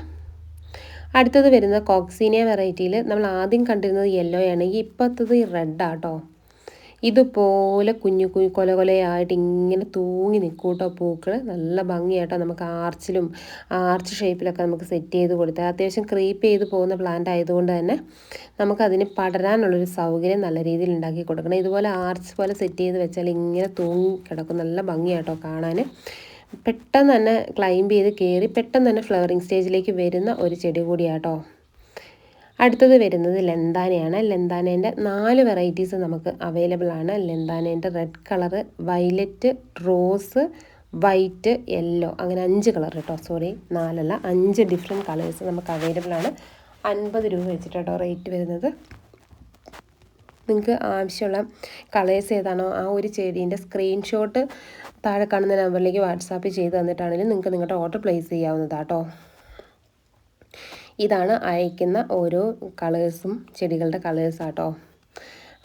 Speaker 1: അടുത്തത് വരുന്ന കോക്സീനിയ വെറൈറ്റിയിൽ നമ്മൾ ആദ്യം കണ്ടിരുന്നത് യെല്ലോ ആണ്. ഇപ്പോഴത്തത് ഇപ്പോഴത്തത് റെഡാട്ടോ ഇതുപോലെ കുഞ്ഞു കുഞ്ഞു കൊല കൊലയായിട്ട് ഇങ്ങനെ തൂങ്ങി നിൽക്കും കേട്ടോ പൂക്കൾ നല്ല ഭംഗിയായിട്ടോ നമുക്ക് ആർച്ചിലും ആർച്ച് ഷേപ്പിലൊക്കെ നമുക്ക് സെറ്റ് ചെയ്ത് കൊടുത്താൽ അത്യാവശ്യം ക്രീപ്പ് ചെയ്ത് പോകുന്ന പ്ലാന്റ് ആയതുകൊണ്ട് തന്നെ നമുക്കതിന് പടരാനുള്ളൊരു സൗകര്യം നല്ല രീതിയിൽ ഉണ്ടാക്കി കൊടുക്കണം. ഇതുപോലെ ആർച്ച് പോലെ സെറ്റ് ചെയ്ത് വെച്ചാൽ ഇങ്ങനെ തൂങ്ങി കിടക്കും. നല്ല ഭംഗിയാട്ടോ കാണാൻ പെട്ടെന്ന് തന്നെ ക്ലൈംബ് ചെയ്ത് കയറി പെട്ടെന്ന് തന്നെ ഫ്ലവറിങ് സ്റ്റേജിലേക്ക് വരുന്ന ഒരു ചെടി കൂടിയാട്ടോ. അടുത്തത് വരുന്നത് ലെന്താനയാണ്. ലെന്താനേന്റെ നാല് വെറൈറ്റീസ് നമുക്ക് അവൈലബിൾ ആണ്. ലെന്താനേന്റെ red colour violet rose white yellow അങ്ങനെ അഞ്ച് കളർ കേട്ടോ സോറി നാലല്ല അഞ്ച് ഡിഫറെന്റ് കളേഴ്സ് നമുക്ക് അവൈലബിൾ ആണ്. അൻപത് രൂപ വെച്ചിട്ട് കേട്ടോ റേറ്റ് വരുന്നത്. നിങ്ങൾക്ക് ആവശ്യമുള്ള കളേഴ്സ് ഏതാണോ ആ ഒരു ചെടീന്റെ സ്ക്രീൻഷോട്ട് താഴെ കാണുന്ന നമ്പറിലേക്ക് വാട്സാപ്പ് ചെയ്ത് തന്നിട്ടാണെങ്കിലും നിങ്ങൾക്ക് നിങ്ങളുടെ ഓർഡർ പ്ലേസ് ചെയ്യാവുന്നതാട്ടോ ഇതാണ് അയക്കുന്ന ഓരോ കളേഴ്സും ചെടികളുടെ കളേഴ്സ് ആട്ടോ.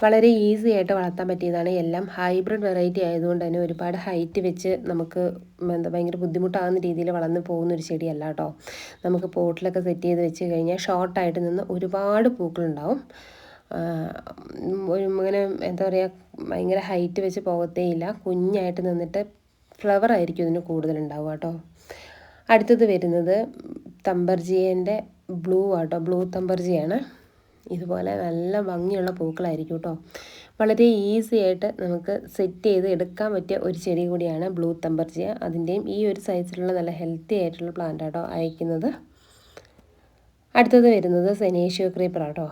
Speaker 1: വളരെ ഈസി ആയിട്ട് വളർത്താൻ പറ്റിയതാണ്. എല്ലാം ഹൈബ്രിഡ് വെറൈറ്റി ആയതുകൊണ്ട് തന്നെ ഒരുപാട് ഹൈറ്റ് വെച്ച് നമുക്ക് എന്താ ഭയങ്കര ബുദ്ധിമുട്ടാകുന്ന രീതിയിൽ വളർന്നു പോകുന്ന ഒരു ചെടിയല്ല കേട്ടോ. നമുക്ക് പോട്ടിലൊക്കെ സെറ്റ് ചെയ്ത് വെച്ച് കഴിഞ്ഞാൽ ഷോർട്ടായിട്ട് നിന്ന് ഒരുപാട് പൂക്കളുണ്ടാവും. ഇങ്ങനെ എന്താ പറയുക ഭയങ്കര ഹൈറ്റ് വെച്ച് പോകത്തേയില്ല കുഞ്ഞായിട്ട് നിന്നിട്ട് ഫ്ലവർ ആയിരിക്കും ഇതിന് കൂടുതലുണ്ടാവുക കേട്ടോ. അടുത്തത് വരുന്നത് തമ്പർജിയന്റെ ബ്ലൂ ആട്ടോ ബ്ലൂ തമ്പർജിയാണ്. ഇതുപോലെ നല്ല ഭംഗിയുള്ള പൂക്കളായിരിക്കും കേട്ടോ വളരെ ഈസി ആയിട്ട് നമുക്ക് സെറ്റ് ചെയ്ത് എടുക്കാൻ പറ്റിയ ഒരു ചെടി കൂടിയാണ് ബ്ലൂ തമ്പർജിയ അതിന്റെയും ഈ ഒരു സൈസിലുള്ള നല്ല ഹെൽത്തി ആയിട്ടുള്ള പ്ലാന്റ് ആട്ടോ അയക്കുന്നത്. അടുത്തത് വരുന്നത് സെനേഷ്യോ ക്രീപ്പർ ആട്ടോ.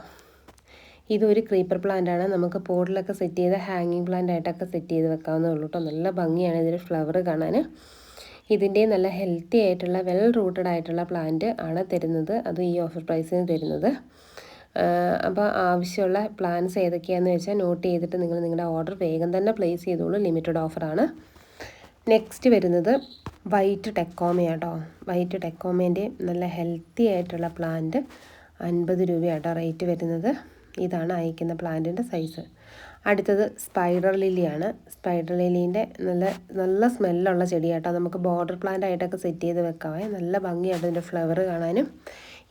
Speaker 1: ഇതൊരു ക്രീപ്പർ പ്ലാന്റ് ആണ്. നമുക്ക് പോട്ടിലൊക്കെ സെറ്റ് ചെയ്ത് ഹാങ്ങിങ് പ്ലാന്റ് ആയിട്ടൊക്കെ സെറ്റ് ചെയ്ത് വെക്കാവുന്നേ ഉള്ളൂ കേട്ടോ നല്ല ഭംഗിയാണ് ഇതിന്റെ ഫ്ലവർ കാണാൻ ഇതിന്റെ നല്ല ഹെൽത്തി ആയിട്ടുള്ള വെൽ റൂട്ടഡ് ആയിട്ടുള്ള പ്ലാന്റ് ആണ് തരുന്നത്. അത് ഈ ഓഫർ പ്രൈസിന് തരുന്നത്. അപ്പോൾ ആവശ്യമുള്ള പ്ലാൻസ് ഏതൊക്കെയാണെന്ന് വെച്ചാൽ നോട്ട് ചെയ്തിട്ട് നിങ്ങൾ നിങ്ങളുടെ ഓർഡർ വേഗം തന്നെ പ്ലേസ് ചെയ്തോളൂ. ലിമിറ്റഡ് ഓഫറാണ് നെക്സ്റ്റ് വരുന്നത് വൈറ്റ് ടെക്കോമയാട്ടോ വൈറ്റ് ടെക്കോമേന്റെ നല്ല ഹെൽത്തി ആയിട്ടുള്ള പ്ലാന്റ് അൻപത് രൂപയാട്ടോ റേറ്റ് വരുന്നത്. ഇതാണ് അയക്കുന്ന പ്ലാന്റിന്റെ സൈസ് അടുത്തത് സ്പൈഡർ ലില്ലിയാണ് സ്പൈഡർ ലില്ലീന്റെ നല്ല നല്ല സ്മെല്ലുള്ള ചെടിയാട്ടോ. നമുക്ക് ബോർഡർ പ്ലാന്റ് ആയിട്ടൊക്കെ സെറ്റ് ചെയ്ത് വെക്കാവേ. നല്ല ഭംഗിയായിട്ട് ഇതിന്റെ ഫ്ലവർ കാണാനും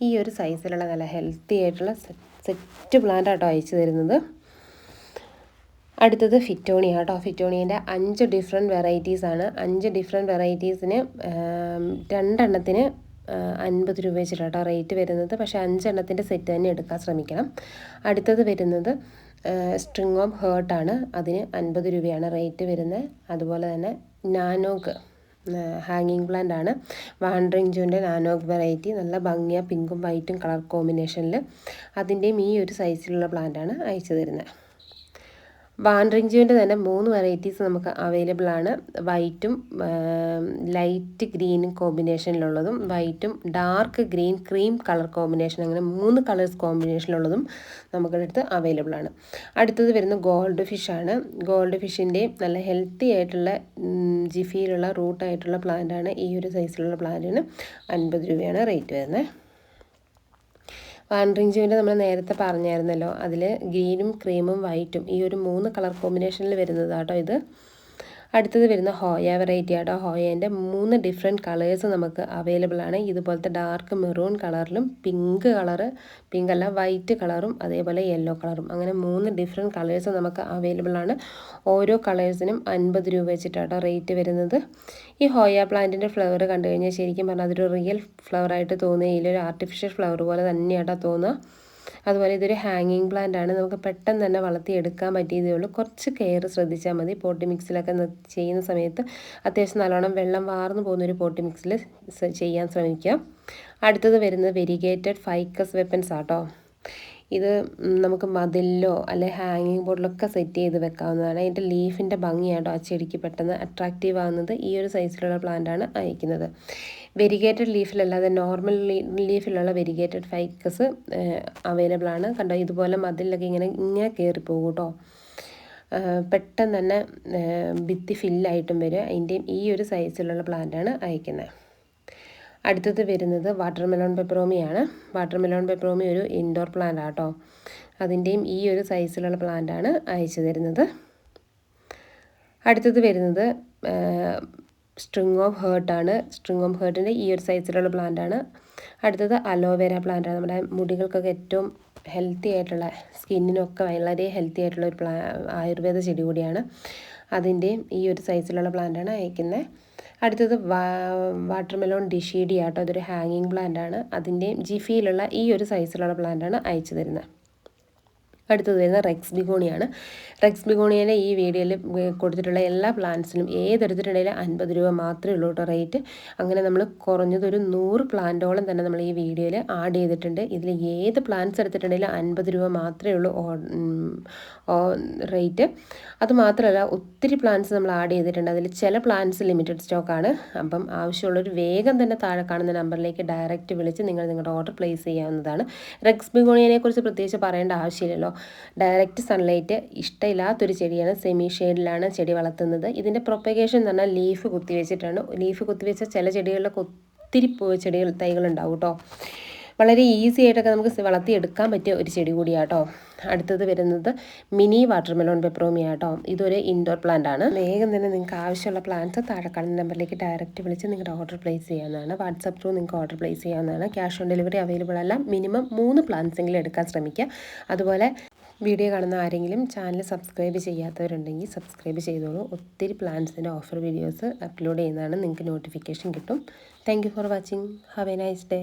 Speaker 1: ഈ ഒരു സൈസിലുള്ള നല്ല ഹെൽത്തി ആയിട്ടുള്ള സെറ്റ് പ്ലാന്റ് ആട്ടോ അയച്ചു തരുന്നത്. അടുത്തത് ഫിറ്റോണിയ കേട്ടോ ഫിറ്റോണിയന്റെ അഞ്ച് ഡിഫറെന്റ് വെറൈറ്റീസാണ് അഞ്ച് ഡിഫറെന്റ് വെറൈറ്റീസിന് രണ്ടെണ്ണത്തിന് അൻപത് രൂപ വെച്ചിട്ടാട്ടോ റേറ്റ് വരുന്നത്. പക്ഷേ അഞ്ചെണ്ണത്തിന്റെ സെറ്റ് തന്നെ എടുക്കാൻ ശ്രമിക്കണം. അടുത്തത് വരുന്നത് സ്ട്രിങ് ഓഫ് ഹേർട്ടാണ് അതിന് അൻപത് രൂപയാണ് റേറ്റ് വരുന്നത്. അതുപോലെ തന്നെ നാനോക്ക് ഹാങ്ങിങ് പ്ലാന്റ് ആണ്. വാണ്ടറിങ് ജൂന്റെ നാനോക്ക് വെറൈറ്റി നല്ല ഭംഗിയാണ് പിങ്കും വൈറ്റും കളർ കോമ്പിനേഷനിൽ അതിന്റെയും ഈ ഒരു സൈസിലുള്ള പ്ലാന്റ് ആണ് അയച്ചു തരുന്നത്. വാൻഡ്രിങ്ജുവിന്റെ തന്നെ മൂന്ന് വെറൈറ്റീസ് നമുക്ക് അവൈലബിൾ ആണ്. വൈറ്റും ലൈറ്റ് ഗ്രീനും കോമ്പിനേഷനിലുള്ളതും വൈറ്റും dark green cream colour combination അങ്ങനെ മൂന്ന് കളേഴ്സ് കോമ്പിനേഷനിലുള്ളതും നമുക്കടുത്ത് അവൈലബിൾ ആണ്. അടുത്തത് വരുന്ന ഗോൾഡ് ഫിഷാണ് ഗോൾഡ് ഫിഷിന്റെ നല്ല ഹെൽത്തി ആയിട്ടുള്ള ജിഫിയിലുള്ള റൂട്ടായിട്ടുള്ള പ്ലാന്റാണ് ഈ ഒരു സൈസിലുള്ള പ്ലാന്റിന് അൻപത് രൂപയാണ് റേറ്റ് വരുന്നത്. വാൻഡ്രിങ് ജൂവിന്റെ നമ്മൾ നേരത്തെ പറഞ്ഞായിരുന്നല്ലോ. അതിൽ ഗ്രീനും ക്രീമും വൈറ്റും ഈ ഒരു മൂന്ന് കളർ കോമ്പിനേഷനിൽ വരുന്നതാട്ടോ ഇത്. അടുത്തത് വരുന്ന ഹോയ വെറൈറ്റി ആട്ടോ. ഹോയേന്റെ മൂന്ന് ഡിഫറെന്റ് കളേഴ്സ് നമുക്ക് അവൈലബിൾ ആണ്. ഇതുപോലത്തെ ഡാർക്ക് മെറൂൺ കളറിലും പിങ്ക് കളറ് പിങ്ക് അല്ല വൈറ്റ് കളറും അതേപോലെ യെല്ലോ കളറും അങ്ങനെ മൂന്ന് ഡിഫറെന്റ് കളേഴ്സ് നമുക്ക് അവൈലബിൾ ആണ്. ഓരോ കളേഴ്സിനും അൻപത് രൂപ വെച്ചിട്ടാട്ടോ റേറ്റ് വരുന്നത്. ഈ ഹോയ പ്ലാന്റിന്റെ ഫ്ലവർ കണ്ടു കഴിഞ്ഞാൽ ശരിക്കും പറഞ്ഞാൽ അതൊരു റിയൽ ഫ്ലവറായിട്ട് തോന്നുകയില്ല. ഒരു ആർട്ടിഫിഷ്യൽ ഫ്ലവർ പോലെ തന്നെയാട്ടോ തോന്നുക. അതുപോലെ ഇതൊരു ഹാങ്ങിങ് പ്ലാന്റ് ആണ്. നമുക്ക് പെട്ടെന്ന് തന്നെ വളർത്തിയെടുക്കാൻ പറ്റിയതേ ഉള്ളൂ. കുറച്ച് കെയർ ശ്രദ്ധിച്ചാൽ മതി. പോട്ടി മിക്സിലൊക്കെ ചെയ്യുന്ന സമയത്ത് അത്യാവശ്യം നല്ലോണം വെള്ളം വാർന്നു പോകുന്ന ഒരു പോട്ടി മിക്സിൽ ചെയ്യാൻ ശ്രമിക്കുക അടുത്തത് വരുന്നത് വെരിഗേറ്റഡ് ഫൈക്കസ് വെപ്പൻസ് ആട്ടോ. ഇത് നമുക്ക് മതിലിലോ അല്ലെ ഹാങ്ങിങ് ബോർഡിലൊക്കെ സെറ്റ് ചെയ്ത് വെക്കാവുന്നതാണ്. അതിന്റെ ലീഫിന്റെ ഭംഗിയാട്ടോ ആ ചെടിക്ക് പെട്ടെന്ന് അട്രാക്റ്റീവ് ആകുന്നത് ഈ ഒരു സൈസിലുള്ള പ്ലാന്റാണ് അയക്കുന്നത്. വെരിഗേറ്റഡ് ലീഫിലല്ലാതെ നോർമൽ ലീഫിലുള്ള വെരിഗേറ്റഡ് ഫൈക്കസ് അവൈലബിൾ ആണ്. കണ്ടോ? ഇതുപോലെ മതിലൊക്കെ ഇങ്ങനെ ഇങ്ങനെ കയറിപ്പോകും പോകും കേട്ടോ പെട്ടെന്ന് തന്നെ ഭിത്തി ഫില്ലായിട്ടും വരും. അതിന്റെയും ഈ ഒരു സൈസിലുള്ള പ്ലാന്റാണ് അയക്കുന്നത്. അടുത്തത് വരുന്നത് വാട്ടർ മെലോൺ പെപ്പറോമിയാണ് വാട്ടർ മെലോൺ പെപ്പറോമി ഒരു ഇൻഡോർ പ്ലാന്റ് ആട്ടോ. അതിന്റെയും ഈ ഒരു സൈസിലുള്ള പ്ലാന്റ് ആണ് അയച്ചു തരുന്നത്. അടുത്തത് വരുന്നത് സ്ട്രിങ് ഓഫ് ഹേർട്ടാണ് സ്ട്രിങ് ഓഫ് ഹേർട്ടിന്റെ ഈ ഒരു സൈസിലുള്ള പ്ലാന്റ് ആണ്. അടുത്തത് അലോവേര പ്ലാന്റാണ് നമ്മുടെ മുടികൾക്കൊക്കെ ഏറ്റവും ഹെൽത്തി ആയിട്ടുള്ള സ്കിന്നിനൊക്കെ വളരെ ഹെൽത്തി ആയിട്ടുള്ള ഒരു പ്ലാ ആയുർവേദ ചെടി കൂടിയാണ്. അതിന്റെയും ഈ ഒരു സൈസിലുള്ള പ്ലാന്റ് ആണ് അയക്കുന്നത് അടുത്തത് വാട്ടർ മെലോൺ ഡിഷീഡി ആട്ടോ അതൊരു ഹാങ്ങിങ് പ്ലാന്റ് ആണ് അതിന്റെയും ജിഫിയിലുള്ള ഈ ഒരു സൈസിലുള്ള പ്ലാന്റ് ആണ് അയച്ചു തരുന്നത്. അടുത്തത് വരുന്ന റെക്സ് ബിഗോണിയാണ്. റെക്സ് ബിഗോണിയയിലെ ഈ വീഡിയോയിൽ കൊടുത്തിട്ടുള്ള എല്ലാ പ്ലാന്റ്സിനും ഏതെടുത്തിട്ടുണ്ടെങ്കിലും അൻപത് രൂപ മാത്രമേ ഉള്ളൂ കേട്ടോ റേറ്റ്. അങ്ങനെ നമ്മൾ കുറഞ്ഞതൊരു നൂറ് പ്ലാന്റോളം തന്നെ നമ്മൾ ഈ വീഡിയോയിൽ ആഡ് ചെയ്തിട്ടുണ്ട്. ഇതിൽ ഏത് പ്ലാന്റ്സ് എടുത്തിട്ടുണ്ടെങ്കിലും അൻപത് രൂപ മാത്രമേ ഉള്ളൂ റേറ്റ്. അതുമാത്രമല്ല ഒത്തിരി പ്ലാന്റ്സ് നമ്മൾ ആഡ് ചെയ്തിട്ടുണ്ട്. അതിൽ ചില പ്ലാന്റ്സ് ലിമിറ്റഡ് സ്റ്റോക്കാണ്. അപ്പം ആവശ്യമുള്ളൊരു വേഗം തന്നെ താഴെ കാണുന്ന നമ്പറിലേക്ക് ഡയറക്റ്റ് വിളിച്ച് നിങ്ങൾ നിങ്ങളുടെ ഓർഡർ പ്ലേസ് ചെയ്യാവുന്നതാണ്. റെക്സ് ബിഗോണിയനെ കുറിച്ച് പ്രത്യേകിച്ച് പറയേണ്ട ആവശ്യമില്ലല്ലോ. ഡയറക്റ്റ് സൺലൈറ്റ് ഇഷ്ടമില്ലാത്തൊരു ചെടിയാണ് സെമി ഷെയ്ഡിലാണ് ചെടി വളർത്തുന്നത്. ഇതിന്റെ പ്രൊപ്പഗേഷൻ എന്ന് പറഞ്ഞാൽ ലീഫ് കുത്തിവെച്ചിട്ടാണ്. ലീഫ് കുത്തിവെച്ച ചില ചെടികളിലൊക്കെ ഒത്തിരി ചെടികൾ തൈകളുണ്ടാവും കേട്ടോ. വളരെ ഈസി ആയിട്ടൊക്കെ നമുക്ക് വളർത്തിയെടുക്കാൻ പറ്റിയ ഒരു ചെടി കൂടിയാട്ടോ. അടുത്തത് വരുന്നത് മിനി വാട്ടർ മെലോൺ പെപ്രോമിയ കേട്ടോ ഇതൊരു ഇൻഡോർ പ്ലാന്റ് ആണ്. വേഗം തന്നെ നിങ്ങൾക്ക് ആവശ്യമുള്ള പ്ലാന്റ്സ് താഴെ കാണുന്ന നമ്പറിലേക്ക് ഡയറക്റ്റ് വിളിച്ച് നിങ്ങളുടെ ഓർഡർ പ്ലേസ് ചെയ്യാവുന്നതാണ്. വാട്സപ്പ് ത്രൂ നിങ്ങൾക്ക് ഓർഡർ പ്ലേസ് ചെയ്യാവുന്നതാണ്. ക്യാഷ് ഓൺ ഡെലിവറി അവൈലബിൾ അല്ല. മിനിമം മൂന്ന് പ്ലാന്റ്സ് എങ്കിലും എടുക്കാൻ ശ്രമിക്കുക. അതുപോലെ വീഡിയോ കാണുന്ന ആരെങ്കിലും ചാനൽ സബ്സ്ക്രൈബ് ചെയ്യാത്തവരുണ്ടെങ്കിൽ സബ്സ്ക്രൈബ് ചെയ്തോളൂ. ഒത്തിരി പ്ലാൻസിന്റെ ഓഫർ വീഡിയോസ് അപ്ലോഡ് ചെയ്യുന്നതാണ് നിങ്ങൾക്ക് നോട്ടിഫിക്കേഷൻ കിട്ടും. Thank for watching have a nice day